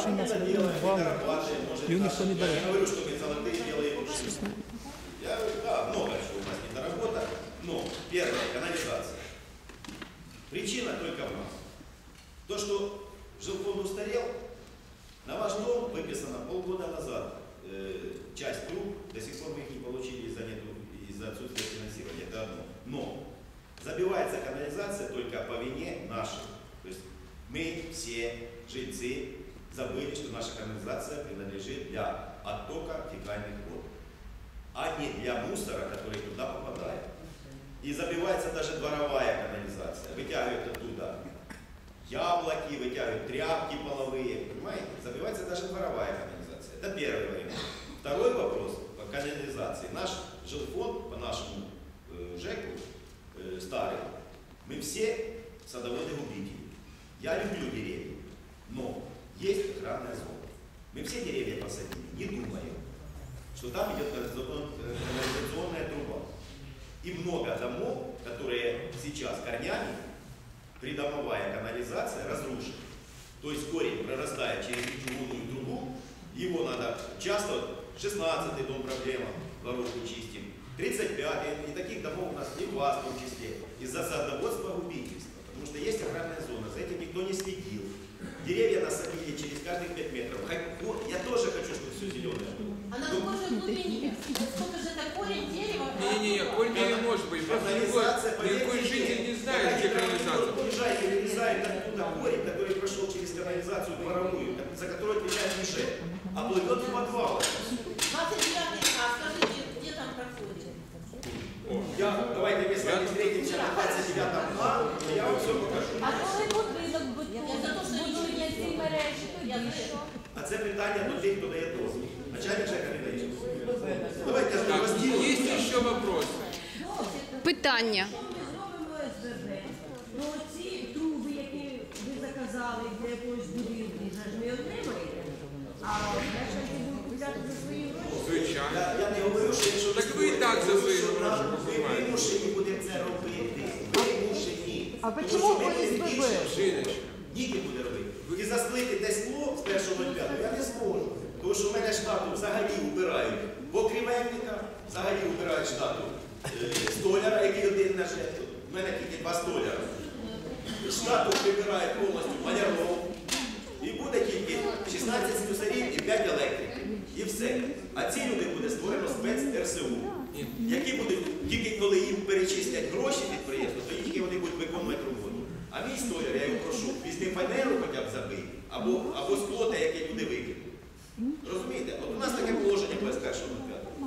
грошей на себе вали. Ее никто не Я берет. не говорю, что золотые делаем. Я говорю, да, много чего у нас не доработано. Но, первое, канализация. Причина только в нас. То, что жилфонд устарел, на ваш дом выписано полгода назад э, часть труб, до сих пор мы их не получили из-за, из-за отсутствия финансирования, это одно. Но забивается канализация только по вине нашей. То есть мы все жильцы забыли, что наша канализация принадлежит для оттока фекальных вод, а не для мусора, который туда попадает. И забивается даже дворовая канализация, вытягивают оттуда яблоки, вытягивают тряпки половые, понимаете? Забивается даже дворовая канализация. Это первый вариант. Второй вопрос по канализации. Наш жилфонд по нашему э, ЖЭКу э, старый, мы все садоводы-любители. Я люблю деревья, охранная зона. Мы все деревья посадили, не думая, что там идет канализацион- канализационная труба. И много домов, которые сейчас корнями придомовая канализация разрушена. То есть корень прорастает через чугунную трубу, его надо часто, вот 16-й дом проблема, воровку чистим, 35-й, и таких домов у нас и у вас в том числе, из-за садоводства губительства. Потому что есть охранная зона, за этим никто не следил. Деревья насадили через каждых 5 метров. Вот, Я тоже хочу, чтобы все зеленое было. А на какой же глубине? Вот сколько же это корень дерева? Не-не-не, корень не может быть. Просто никакой поверьте житель не знает, пока где не канализация. Приезжает и вырезает оттуда корень, который прошел через канализацию дворовую, за которую отвечает Мишель, а плывет в подвал. 29 а скажите, где там проходит? Я, давайте мы с вами встретимся на 29 А, и я вам все Питання. Ну ці труби, які ви заказали для якогось будинку, ж не отримаєте. А мешканці будуть купляти за свої гроші. Звичайно. Я, я не говорю, що якщо Так ви і так за свої гроші нам- Ми покупаєте. вимушені будемо це робити. Вимушені. А Тому почему що не. Жиночка. Буде робити. І засклити те скло з першого 05 я не зможу. Тому що в мене штату взагалі убирають покрівельника, взагалі убирають штату столяра, який один на жертву. У мене тільки два столяра. Штату прибирають повністю маляров. І буде тільки 16 слюсарів і 5 електриків. І все. А ці люди буде створено спец РСУ, які будуть тільки коли їм перечислять гроші підприємства, то тільки вони будуть виконувати роботу. А мій столяр, я його прошу, візьми фанеру хоча б забий, або, або скло, яке люди викинуть. Розумієте? От у нас таке положення без першого.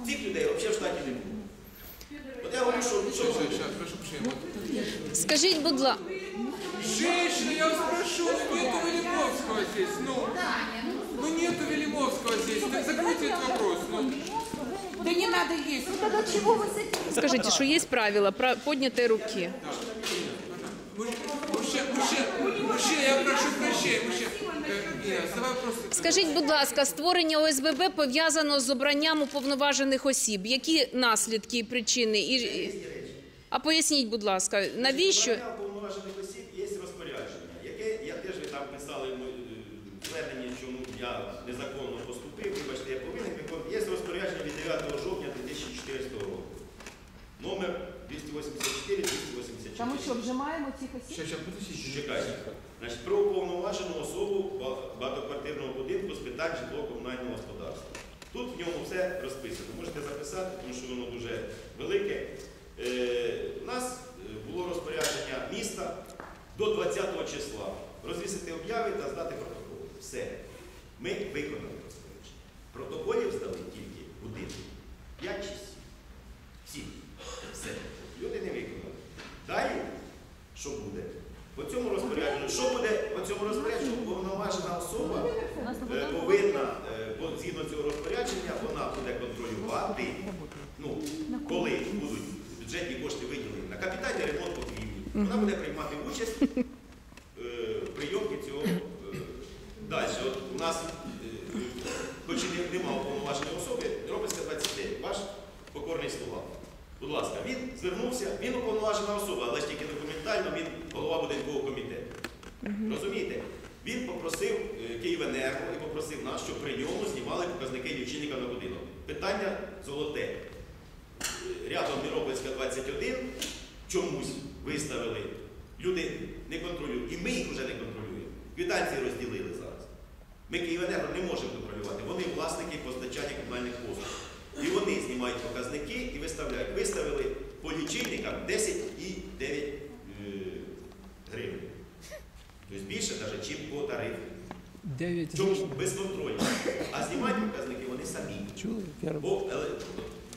Цих людей взагалі в штаті не буде. От я говорю, що, що Сейчас, сейчас, прошу прощения. Вот. Скажіть, будь ласка, Женщина, я вас прошу, ну нету Велимовского здесь, ну. Ну нету Велимовского здесь, так закройте этот вопрос, ну. Да не надо есть. Ну тогда чего вы с этим? скажіть, що є правила про підняті руки? Мужчина, мужчина, мужчина, я прошу прощения, мужчина. Э, Ира, давай просто... Скажіть, будь ласка, створення ОСББ пов'язано з обранням уповноважених осіб. Які наслідки і причини? І... А поясніть, будь ласка, навіщо? Обрання уповноважених осіб є розпорядження, яке я теж ви там писали е, звернення, чому я незаконно поступив, вибачте, я повинен виконувати. Є розпорядження від 9 жовтня 2014 року. Номер 284 284 Та ми що, вжимаємо цих осіб? Чекайте. Значить, про уповноважену особу багатоквартирного будинку з питань житлово-комунального господарства. Тут в ньому все розписано. Можете записати, тому що воно дуже велике. Е, у нас е, було розпорядження міста до 20 числа розвісити обяви та здати протокол. Все. Ми виконали розпорядження. Протоколів здали тільки будинку. 5 чи 7. Всі. Все. Люди не виконали. Далі, що буде? По цьому розпорядженню, що буде по цьому розпорядженню, повноважена особа е, повинна, згідно цього розпорядження, вона буде контролювати, ну, коли будуть бюджетні кошти виділені на капітальний ремонт покрівлі. Вона буде приймати участь е, в прийомці цього. Е, далі, от у нас, е, хоч і не- нема уповноваженої особи, робиться 29. Ваш покорний слуга. Будь ласка, він звернувся, він уповноважена особа, але ж тільки документально він голова будинкового комітету. Розумієте? Він попросив Київенерго і попросив нас, щоб при ньому знімали показники лічильника на будинок. Питання золоте. Рядом Міропольська 21 чомусь виставили. Люди не контролюють. І ми їх вже не контролюємо. Квитанції розділили зараз. Ми Київенерго не можемо контролювати. Вони власники постачання комунальних послуг. І вони знімають показники і виставляють. Виставили по лічильникам 10,9 е, гривень. Тобто більше навіть, чим по тарифу. 9 Чому безконтрольно? А знімають показники вони самі. Бо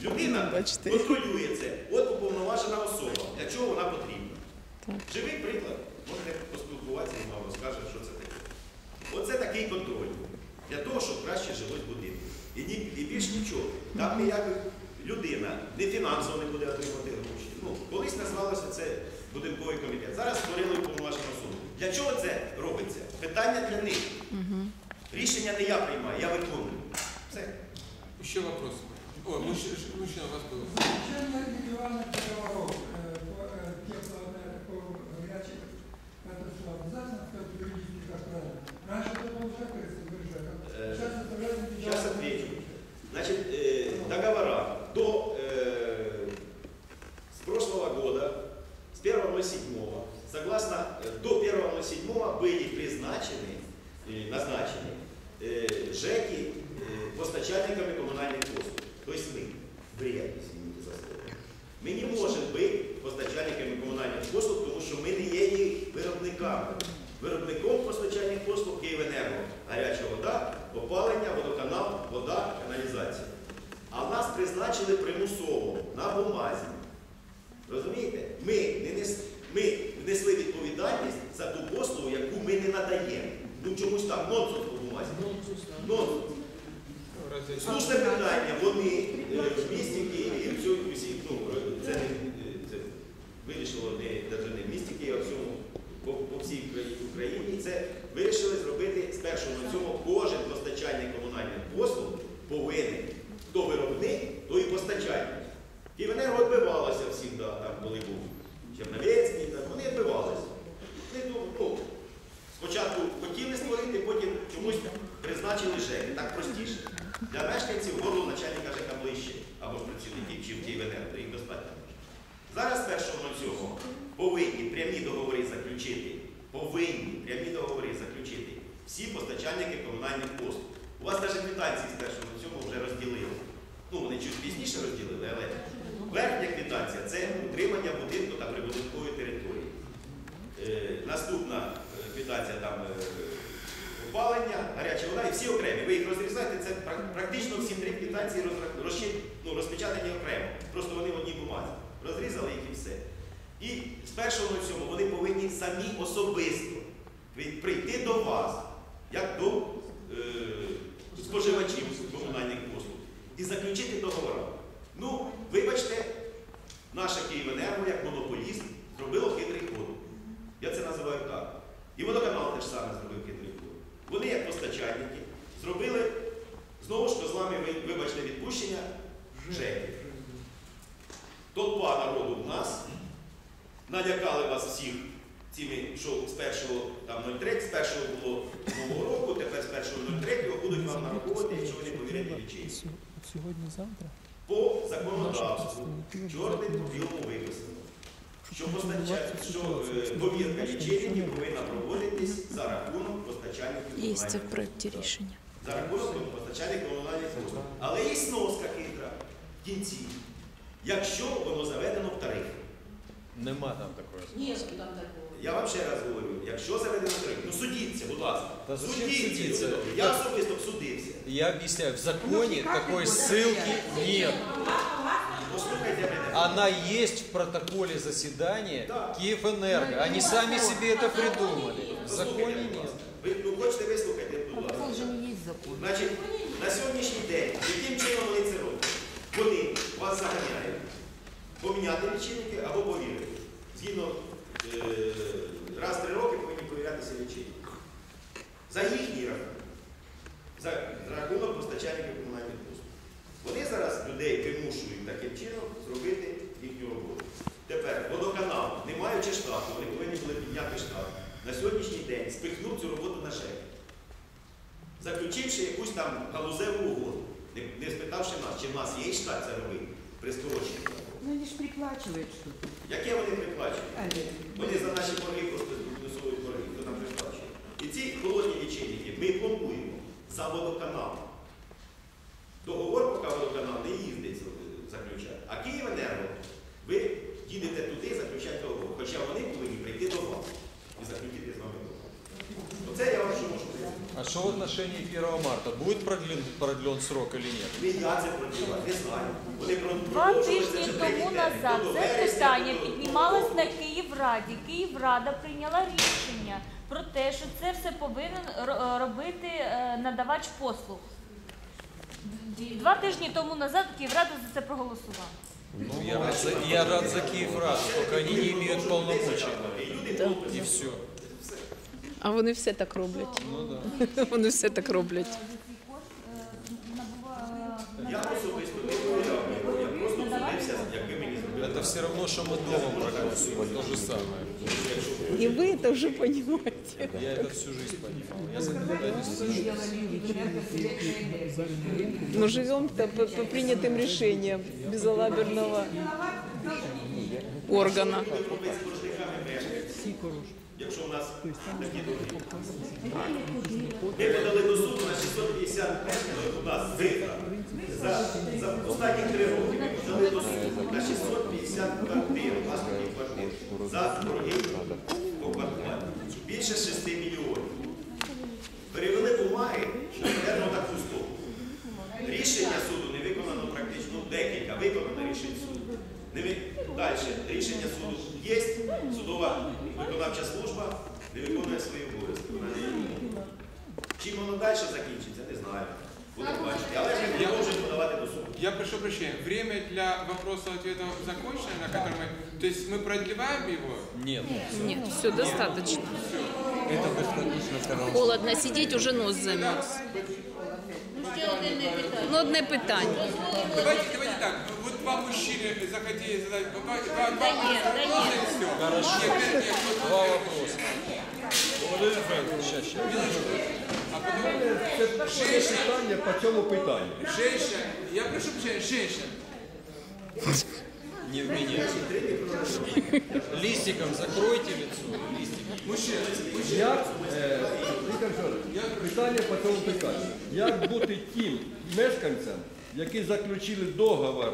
людина контролює це. От уповноважена особа, для чого вона потрібна. Так. Живий приклад, можете поспілкуватися, він вам розкаже, що це таке. Оце такий контроль. Для того, щоб краще жилось в будинку. І, ні, і більш нічого. Там ніяких людина не фінансово не буде отримати гроші. Ну, колись назвалося це будинковий комітет. Зараз створили уповноважену особу. Для чого це робиться? Питання для них. Рішення не я приймаю, я виконую. Все. Еще вопрос. О, мужчина, мужчина у вас был. Зачем индивидуальный переворот? Э, э, э, это что, обязательно кто-то юридически как правильно? Раньше это было уже Сейчас отвечу. Значит, договора до призначили примусово на бумазі. Розумієте? Ми, не нес, ми внесли відповідальність за ту послугу, яку ми не надаємо. Ну чомусь там нонсенс по бумазі. Нонсенс. Слушне питання, вони е, в місті Києві і всю, всі, ну, це, не, е, це вирішило не, навіть не в місті Києва, а всьому, по, по всій Україні. Це вирішили зробити з першого на цьому кожен постачальник комунальних послуг повинен. Хто виробник, то і постачальник. Київенерго відбивалося завжди, там, коли був Черновецький, там, вони відбивалися. Ну, Спочатку хотіли створити, потім чомусь призначили ЖЕКи. Так простіше. Для мешканців горло начальника ЖЕКа ближче або ж працівників, чим Київенерго, їх достатньо. Зараз з 1.07 повинні прямі договори заключити, повинні прямі договори заключити всі постачальники комунальних послуг. У вас навіть квитанції з 1.07 вже розділили. Ну, вони чуть пізніше розділили, але верхня квитанція це утримання будинку та прибудинкової території. Е, наступна е, квитанція там е, опалення, гаряча вода і всі окремі. Ви їх розрізаєте, це прак- практично всі три квітанції ну, розпечатані окремо. Просто вони в одній бумазі. Розрізали їх і все. І з першого на цьому вони повинні самі особисто прийти до вас, як до е, споживачів комунальних послуг, і заключити договори. Ну, вибачте, наша Київенерго, як монополіст, зробило хитрий ход. Я це називаю так. І водоканал теж саме зробив хитрий ход. Вони, як постачальники, зробили знову ж козлами, ви- вибачте, відпущення ЖЕКів. Толпа народу в нас, налякали вас всіх цими, що з першого там 03, з першого було нового року, тепер з першого 03 будуть вам якщо ви не повірите. Сьогодні-завтра По законодавству чорним по білому виписано, що, постача... що е, повірка лічильників повинна проводитись за рахунок постачальників Є це в проєкті рішення. За рахунок постачання комунальних послуг. Але є сноска хитра в кінці, якщо воно заведено в тариф. Нема там такого. Нет там такого. Я вам ще раз говорю, якщо заведено в тариф, ну судіться, будь ласка. Судіться. Я особисто. Я объясняю, в законе такой ссылки нет. Послухайте мене. Она есть в протоколе заседания Киевэнерго. Они сами себе это придумали. В законе нет. Ви ну, хочете вислухати, будь ласка. Це вже не є закон. Значить, на сьогоднішній день, яким чином вони це роблять? Вони вас заганяють поміняти лічильники або повірити. Згідно е, раз в три роки повинні повірятися лічильники. За їхній рахунок. За рахунок постачальників комунальних послуг. Вони зараз людей вимушують таким чином зробити їхню роботу. Тепер водоканал, не маючи штату, вони повинні були підняти штат. На сьогоднішній день спихнув цю роботу на ЖЕК. заключивши якусь там галузеву угоду, не, не спитавши нас, чи в нас є штат це робити при скороченні. Ну они ж приплачивают что-то. Яке вони приплачують? Вони за наші борги просто мінусовують борги, хто нам приплачує. І ці холодні лічильники ми пломбуємо за водоканал. Договор, поки водоканал не їздить заключати. А Київенерго, ви їдете туди заключати договор. Хоча вони повинні прийти до вас і заключити з вами договор. Оце я вам що можу сказати. А что в отношении 1 марта? Будет продлен, продлен срок или нет? Не я це продіваю, не знаю. Вони про- Два продовжували це тижні вже тому третій назад. До це вересня, питання до- піднімалось на Київраді. Київрада прийняла рішення про те, що це все повинен ро- робити е, надавач послуг. Два тижні тому назад Київрада за це проголосувала. Ну, я, рад за, я рад за Киевраду, только они не имеют полномочий. И все. А вони все так роблять. Ну да. Вони все так роблять. Я особисто не я просто зупинився, якби мені зробили. Это все равно, что мы дома проголосовали. То же самое. І ви це вже розумієте. Я это всю жизнь понимал. Я за никогда не слышу. Ну, живем по, по, по принятым решениям безалаберного органа. Якщо у нас такі дороги. Ми подали до суду на 650 метрів, у нас зима. За, за останні три роки ми подали до суду на 650 квартир, власників квартир, за борги по. Більше 6 мільйонів. Прощения, время для вопросов-ответов закончено, на котором мы... То есть мы продлеваем его? Нет. Нет, все достаточно. Это достаточно сказал. Холодно сидеть, уже нос замерз. Ну, одне питання. Давайте, давайте так, вот два мужчины захотели задать два, два, два Да нет, да вопроса, нет. и все. Хорошо. Нет, нет, нет, Два вопроса. Сейчас, сейчас. Це питання по цьому питанню. женщина, я прошу прощения, женщина. Не в меня. Листиком закройте лицо. Листиком. Мужчина, мужчина. Як, е, Віктор Федорович, питання по цьому питанню. Як бути тим мешканцям, які заключили договор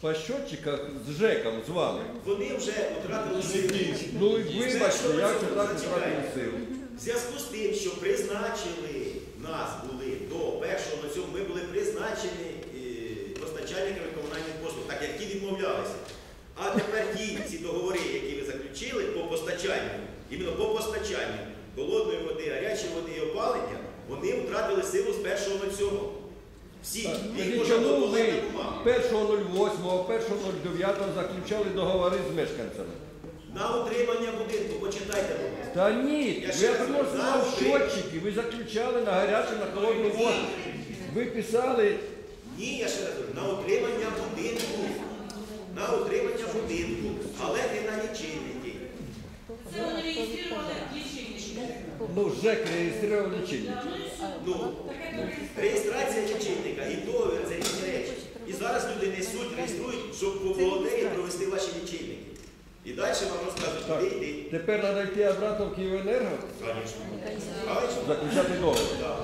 по щотчиках з ЖЕКом, з вами? Вони вже втратили силу. Ну і вибачте, як втратили силу? В зв'язку з тим, що призначили нас були до першого на цьому, ми були призначені е, постачальниками комунальних послуг, так як ті відмовлялися. А тепер ті ці договори, які ви заключили по постачанню, іменно по постачанню холодної води, гарячої води і опалення, вони втратили силу з першого на цьому. Всі, їх можна було ви на 1.08, 1.09 заключали договори з мешканцями? На утримання будинку, почитайте, будь ласка. Та ні, Я ще я раз приносив вам завжди. щотчики, ви заключали на гарячу, на холодну воду. Ви писали, Ні, я ще раз говорю, на утримання будинку. На утримання будинку, але не на лічильники. Це вони реєстрували лічильники. ну, ЖЕК реєстрував лічильники. Ну, реєстрація лічильника і договір це різні речі. І зараз люди несуть, реєструють, щоб по бухгалтерії провести ваші лічильники. І далі вам розкажуть, Так. куди йти. Тепер треба йти обратно в Київенерго, Звісно. Заключати договор. Да.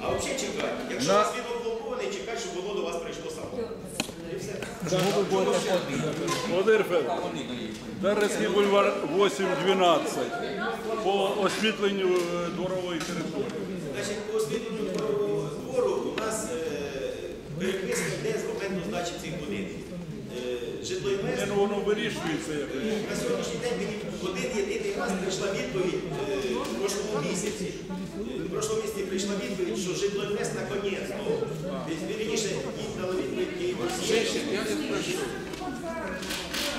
А взагалі чекати. Якщо На- вас він облокований, чекати, щоб воно до вас прийшло само. І все. Володимир Федорович, Дарницький бульвар 8-12 по освітленню е, дворової території. Значить, по освітленню дворового двору у нас е, переписка йде з моменту здачі цих будинків. Житлоінвест Не, ну, воно вирішується якось. на сьогоднішній день мені один єдиний раз прийшла відповідь е, в прошлому місяці. Е, В прошлому місяці прийшла відповідь, що житлоінвест наконець, ну, вірніше, їм дали відповідь Київ. Женщина, я вас прошу.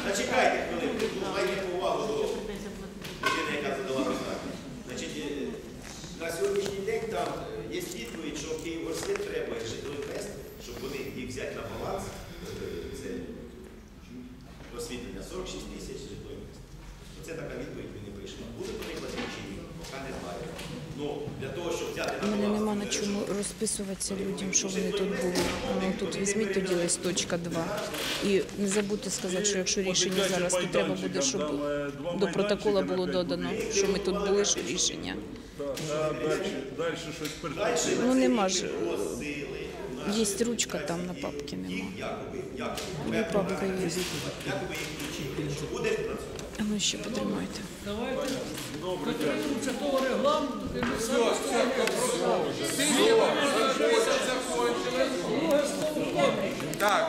Зачекайте хвилинку, ну, майте повагу до людини, яка задала питання. Значить, е, на сьогоднішній день там е, є відповідь, що Київгорсвіт треба житлоінвест, щоб вони їх взяти на баланс, е, це освітлення 46 тисяч житлоінвест. Оце така відповідь мені прийшла. Буде вони платити чи ні, поки не знаю. Ну, для того, щоб взяти на У мене баланс, нема на е, чому розписуватися людям, що вони тут були. Ну, тут візьміть тоді листочка два. І не забудьте сказати, що якщо рішення зараз, то треба буде, щоб до протокола було додано, що ми тут були, що рішення. Ну нема ж. Є ручка там на папці нема. І папка є. А ну ще потримайте. Дотримуємося того регламенту, де. Так.